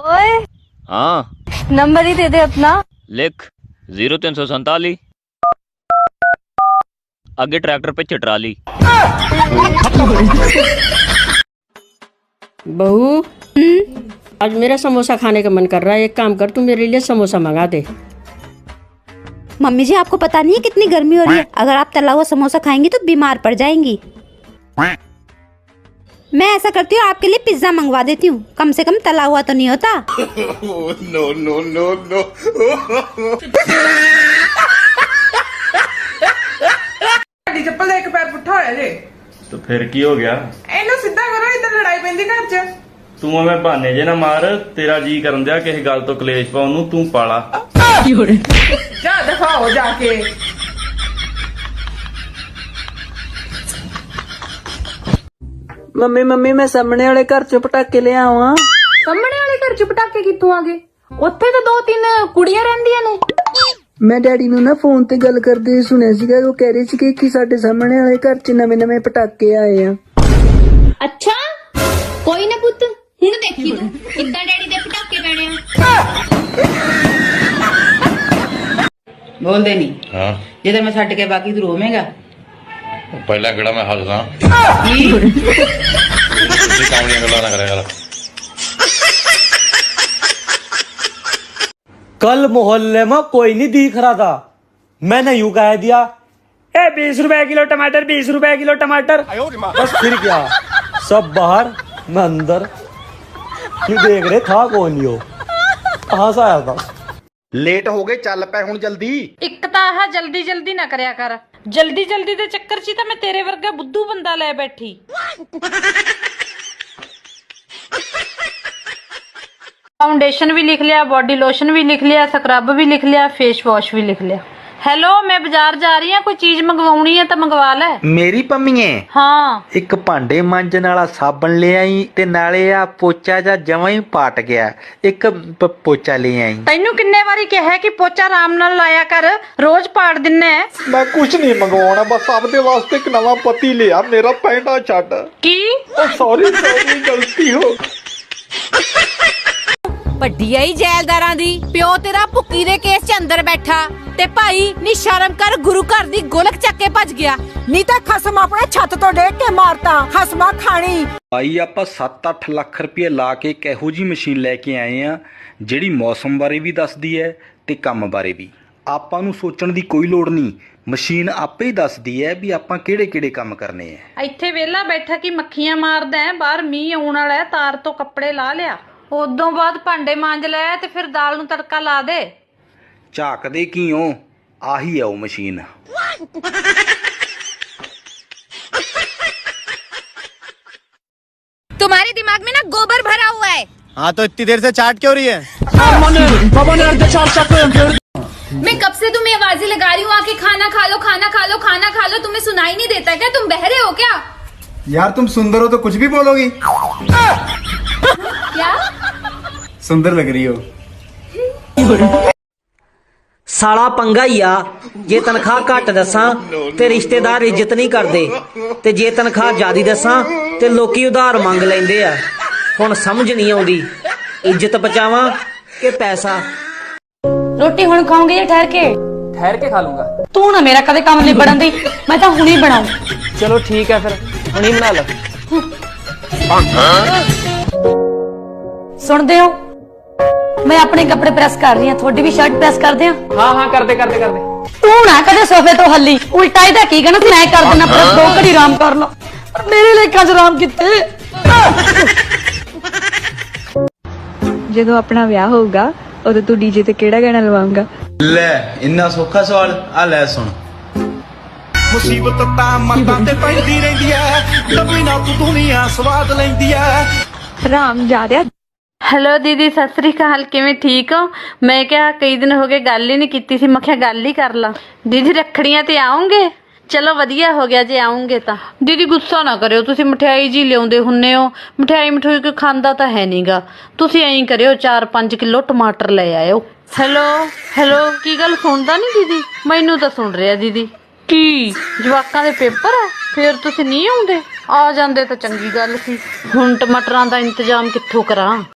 ओए। हाँ। नंबर ही दे दे अपना। लिख। ज़ीरो तीन सौ सैतालीस आगे ट्रैक्टर पे चटराली। बहू। आज मेरा समोसा खाने का मन कर रहा है। एक काम कर तू मेरे लिए समोसा मंगा दे। मम्मी जी आपको पता नहीं है कितनी गर्मी हो रही है? अगर आप तला हुआ समोसा खाएँगी तो बीमार पड़ जाएँगी। मैं ऐसा करती हूँ आपके लिए पिज्जा मंगवा देती हूँ कम से कम तला हुआ तो नहीं होता ਸਾਡੀ ਚੱਪਲ ਦਾ ਇੱਕ ਪੈਰ ਪੁੱਠਾ ਹੋਇਆ ਜੇ ਤੇ ਫਿਰ ਕੀ ਹੋ ਗਿਆ ਇਹਨੂੰ ਸਿੱਧਾ ਕਰੋ ਇੱਧਰ ਲੜਾਈ ਪੈਂਦੀ ਘਰ 'ਚ ਤੂੰ ਐਵੇਂ ਬਹਾਨੇ ਜੇ ਨਾ ਮਾਰ ਤੇਰਾ ਜੀ ਕਰਨ ਦਿਆ ਕਿਸੇ ਗੱਲ ਤੋਂ ਕਲੇਸ਼ ਪਾਉਣ ਨੂੰ ਤੂੰ ਪਾਲਾ ਜਾ ਦਿਖਾਓ ਜਾ ਕੇ ਮੰਮੀ ਮੰਮੀ ਮੈਂ ਸਾਹਮਣੇ ਵਾਲੇ ਘਰ ਚੋਂ ਪਟਾਕੇ ਲਿਆਵਾਂ ਸਾਹਮਣੇ ਵਾਲੇ ਘਰ ਚ ਪਟਾਕੇ ਕਿੱਥੋਂ ਆ ਗਏ? ਉੱਥੇ ਤਾਂ ਦੋ ਤਿੰਨ ਕੁੜੀਆਂ ਰਹਿੰਦੀਆਂ ਨੇ। ਮੈਂ ਡੈਡੀ ਨੂੰ ਨਾ ਫੋਨ ਤੇ ਗੱਲ ਕਰਦੇ ਸੁਣਿਆ ਸੀਗਾ ਉਹ ਕਹਿ ਰਹੇ ਸੀ ਕਿ ਸਾਡੇ ਸਾਹਮਣੇ ਵਾਲੇ ਘਰ 'ਚ ਨਵੇਂ ਨਵੇਂ ਪਟਾਕੇ ਆਏ ਆ। ਅੱਛਾ ਕੋਈ ਨਾ ਪੁੱਤ ਹੁਣ ਦੇਖੀ ਤੂੰ ਕਿੱਦਾਂ ਡੈਡੀ ਦੇ ਪਟਾਕੇ ਪੈਣੇ ਆ। ਬੋਲਦੇ ਨਹੀਂ ਹਾਂ। ਜੇ ਤਾਂ ਮੈਂ ਛੱਡ ਕੇ ਬਾਕੀ ਤੂੰ ਰੋਵੇਂਗਾ। ਪਹਿਲਾਂ ਕਿਹੜਾ ਮੈਂ ਹੱਸਦਾ ਕੀ ਤੁਸੀਂ ਕਾਮੜੀਆਂ ਗੱਲਾਂ ਨਾ ਕਰਿਆ ਕਰ कल मोहल्ले में कोई नहीं दिख रहा था मैंने यूं कह दिया ए बीस रुपए किलो टमाटर बीस रुपए किलो टमाटर बस फिर क्या सब बाहर मैं अंदर ये देख रहे था कौन यो कहाँ से आया था ਲੇਟ ਹੋ ਗਏ ਚੱਲ ਪੈ ਹੁਣ ਜਲਦੀ ਇੱਕ ਤਾਂ ਆਹ ਜਲਦੀ ਜਲਦੀ ਨਾ ਕਰਿਆ ਕਰ ਜਲਦੀ ਜਲਦੀ ਦੇ ਚੱਕਰ 'ਚ ਹੀ ਤਾਂ ਮੈਂ ਤੇਰੇ ਵਰਗਾ ਬੁੱਧੂ ਬੰਦਾ ਲੈ ਬੈਠੀ। ਫਾਊਂਡੇਸ਼ਨ ਵੀ ਲਿਖ ਲਿਆ ਬਾਡੀ ਲੋਸ਼ਨ ਵੀ ਲਿਖ ਲਿਆ ਸਕਰਬ ਵੀ ਲਿਖ ਲਿਆ ਫੇਸ ਵਾਸ਼ ਵੀ ਲਿਖ ਲਿਆ। ਹੈਲੋ ਮੈਂ ਬਾਜ਼ਾਰ ਜਾ ਰਹੀ ਹਾਂ ਕੋਈ ਚੀਜ਼ ਮੰਗਵਾਉਣੀ ਹੈ ਤਾਂ ਮੰਗਵਾ ਲੈ। ਮੇਰੀ ਪੰਮੀਏ ਹਾਂ? ਇੱਕ ਭਾਂਡੇ ਮਾਂਜਣ ਵਾਲਾ ਸਾਬਣ ਲੈ ਆਈ ਤੇ ਨਾਲੇ ਆ ਪੋਚਾ ਜਾਂ ਜਮਾਂ ਹੀ ਪਾਟ ਗਿਆ। ਇੱਕ ਪ- ਪੋਚਾ ਲੈ ਆਈ। ਤੈਨੂੰ ਕਿੰਨੇ ਵਾਰੀ ਕਿਹਾ ਕਿ ਪੋਚਾ ਆਰਾਮ ਨਾਲ ਲਾਇਆ ਕਰ ਰੋਜ਼ ਪਾੜ ਦਿੰਨਾ ਹੈ। ਮੈਂ ਕੁਝ ਨਹੀਂ ਮੰਗਵਾਉਣਾ ਬਸ ਆਪਦੇ ਵਾਸਤੇ ਇੱਕ ਨਵਾਂ ਪਤੀ ਲਿਆ ਮੇਰਾ ਪੈਂਡਾ ਛੱਡ। ਕੀ? ਸੌਰੀ ਸੌਰੀ ਗਲਤੀ ਹੋ। ਵੱਡੀ ਆਈ ਜੈਲਦਾਰਾਂ ਦੀ ਪਿਓ ਤੇਰਾ ਭੁੱਕੀ ਦੇ ਕੇਸ 'ਚ ਅੰਦਰ ਬੈਠਾ। ਤੇ ਭਾਈ ਨੀ ਸ਼ਰਮ ਕਰ ਗੁਰੂ ਘਰ ਦੀ ਗੋਲਕ ਚੱਕ ਕੇ ਭੱਜ ਗਿਆ। ਨਹੀਂ ਤਾਂ ਖਸਮ ਆਪਣੇ ਛੱਤ ਤੋਂ ਡੇਗ ਕੇ ਮਾਰਤਾ। ਖਸਮਾ ਖਾਣੀ। ਭਾਈ ਆਪਾਂ 7-8 ਲੱਖ ਰੁਪਏ ਲਾ ਕੇ ਇੱਕ ਇਹੋ ਜੀ ਮਸ਼ੀਨ ਲੈ ਕੇ ਆਏ ਆ ਜਿਹੜੀ ਮੌਸਮ ਬਾਰੇ ਵੀ ਦੱਸਦੀ ਹੈ ਤੇ ਕੰਮ ਬਾਰੇ ਵੀ। ਆਪਾਂ ਨੂੰ ਸੋਚਣ ਦੀ ਕੋਈ ਲੋੜ ਨਹੀਂ। ਮਸ਼ੀਨ ਆਪੇ ਹੀ ਦੱਸਦੀ ਹੈ ਵੀ ਆਪਾਂ ਕਿਹੜੇ-ਕਿਹੜੇ ਕੰਮ ਕਰਨੇ ਆ। ਇੱਥੇ ਵਿਹਲਾ ਬੈਠਾ ਕਿ ਮੱਖੀਆਂ ਮਾਰਦਾ ਹੈ ਬਾਹਰ ਮੀਂਹ ਆਉਣ ਵਾਲਾ ਹੈ ਤਾਰ ਤੋਂ ਕੱਪੜੇ ਲਾ ਲਿਆ। ਉਦੋਂ ਬਾਅਦ ਭਾਂਡੇ ਮਾਂਜ ਲੈ ਤੇ ਫਿਰ ਦਾਲ ਨੂੰ ਤੜਕਾ ਲਾ ਦੇ। ਝਾਕਦੇ ਕੀ ਹੋ ਆਹੀ ਹੈ ਉਹ ਮਸ਼ੀਨ तुम्हारे दिमाग में ना गोबर भरा हुआ है हाँ तो इतनी देर से चाट क्यों रही है मैं कब से तुम्हें आवाजें लगा रही हूँ आके खाना खा लो खाना खा लो खाना खा लो तुम्हें सुनाई नहीं देता क्या तुम बहरे हो क्या यार तुम सुंदर हो तो कुछ भी बोलोगी क्या सुंदर लग रही हो ਸਾਲਾ ਪੰਗਾ ਹੀ ਆ। ਜੇ ਤਨਖਾਹ ਘੱਟ ਦੱਸਾਂ ਤੇ ਰਿਸ਼ਤੇਦਾਰ ਇੱਜ਼ਤ ਨਹੀਂ ਕਰਦੇ। ਤੇ ਜੇ ਤਨਖਾਹ ਜ਼ਿਆਦੀ ਦੱਸਾਂ ਤੇ ਲੋਕੀ ਉਧਾਰ ਮੰਗ ਲੈਂਦੇ ਆ। ਹੁਣ ਸਮਝ ਨਹੀਂ ਆਉਂਦੀ। ਇੱਜ਼ਤ ਬਚਾਵਾਂ ਕਿ ਪੈਸਾ? ਰੋਟੀ ਹੁਣ ਖਾਓਗੇ ਜਾਂ ਠਹਿਰ ਕੇ? ਠਹਿਰ ਕੇ ਖਾ ਲੂੰਗਾ। ਤੂੰ ਨਾ ਮੇਰਾ ਕਦੇ ਕੰਮ ਨਹੀਂ ਬੜਨ ਦੀ। ਮੈਂ ਤਾਂ ਹੁਣੇ ਬਣਾਉ। ਚਲੋ ਠੀਕ ਹੈ ਫਿਰ। ਹੁਣੀ ਬਣਾ ਲਓ ਸੁਣਦੇ ਹੋ? ਮੈਂ ਆਪਣੇ ਕੱਪੜੇ ਪ੍ਰੈਸ ਕਰ ਰਹੀ ਹਾਂ ਤੁਹਾਡੀ ਵੀ ਸ਼ਰਟ ਪ੍ਰੈਸ ਕਰਦੇ ਆ ਹਾਂ ਹਾਂ ਕਰਦੇ ਕਰਦੇ ਕਰਦੇ। ਤੂੰ ਨਾ ਕਦੇ ਸੋਫੇ ਤੋਂ ਹੱਲੀ। ਉਲਟਾ ਇਹਦਾ ਕੀ ਕਹਿਣਾ ਸੀ ਮੈਂ ਕਰ ਦੇਣਾ ਪ੍ਰੈਸ ਦੋ ਘੜੀ ਆਰਾਮ ਕਰ ਲਓ। ਪਰ ਮੇਰੇ ਲੇਖਾਂ 'ਚ ਆਰਾਮ ਕਿੱਥੇ ਜਦੋਂ ਆਪਣਾ ਵਿਆਹ ਹੋਊਗਾ ਉਦੋਂ ਤੂੰ ਡੀਜੇ ਤੇ ਕਿਹੜਾ ਗਾਣਾ ਲਵਾਉਂਗਾ ਲੈ ਇੰਨਾ ਸੌਖਾ ਸਵਾਲ ਆ ਲੈ ਸੁਣ। ਮੁਸੀਬਤ ਤਾਂ ਮਰਦਾਂ ਤੇ ਪੈਂਦੀ ਰਹਿੰਦੀ ਐ। ਡੱਬੀ ਨਾਲ ਤੂੰ ਦੁਨੀਆ ਸਵਾਦ ਲੈਂਦੀ ਐ। ਰਾਮ ਜਾ ਰਿਹਾ ਹੈਲੋ ਦੀਦੀ ਸਤਿ ਸ੍ਰੀ ਅਕਾਲ ਕਿਵੇਂ ਠੀਕ ਹੋ? ਮੈਂ ਕਿਹਾ ਕਈ ਦਿਨ ਹੋ ਗਏ ਗੱਲ ਹੀ ਨਹੀਂ ਕੀਤੀ ਸੀ ਮੈਂ ਕਿਹਾ ਗੱਲ ਹੀ ਕਰ ਲਾਂ। ਦੀਦੀ ਰੱਖੜੀਆਂ ਤੇ ਆਉਂਗੇ? ਚਲੋ ਵਧੀਆ ਹੋ ਗਿਆ ਜੇ ਆਉਂਗੇ ਤਾਂ। ਦੀਦੀ ਗੁੱਸਾ ਨਾ ਕਰਿਓ ਤੁਸੀਂ ਮਠਿਆਈ ਜੀ ਲਿਆਉਂਦੇ ਹੁੰਨੇ ਹੋ। ਮਠਿਆਈ ਮਠੂਈ ਕੋਈ ਖਾਂਦਾ ਤਾਂ ਹੈ ਨਹੀਂਗਾ ਤੁਸੀਂ ਐਂ ਕਰਿਓ 4-5 ਕਿਲੋ ਟਮਾਟਰ ਲੈ ਆਇਓ। ਹੈਲੋ ਹੈਲੋ ਕੀ ਗੱਲ ਸੁਣਦਾ ਨਹੀਂ ਦੀਦੀ? ਮੈਨੂੰ ਤਾਂ ਸੁਣ ਰਿਹਾ ਦੀਦੀ। ਕੀ? ਜਵਾਕਾਂ ਦੇ ਪੇਪਰ ਆ ਫਿਰ ਤੁਸੀਂ ਨਹੀਂ ਆਉਂਦੇ? ਆ ਜਾਂਦੇ ਤਾਂ ਚੰਗੀ ਗੱਲ ਸੀ। ਹੁਣ ਟਮਾਟਰਾਂ ਦਾ ਇੰਤਜ਼ਾਮ ਕਿੱਥੋਂ ਕਰਾਂ?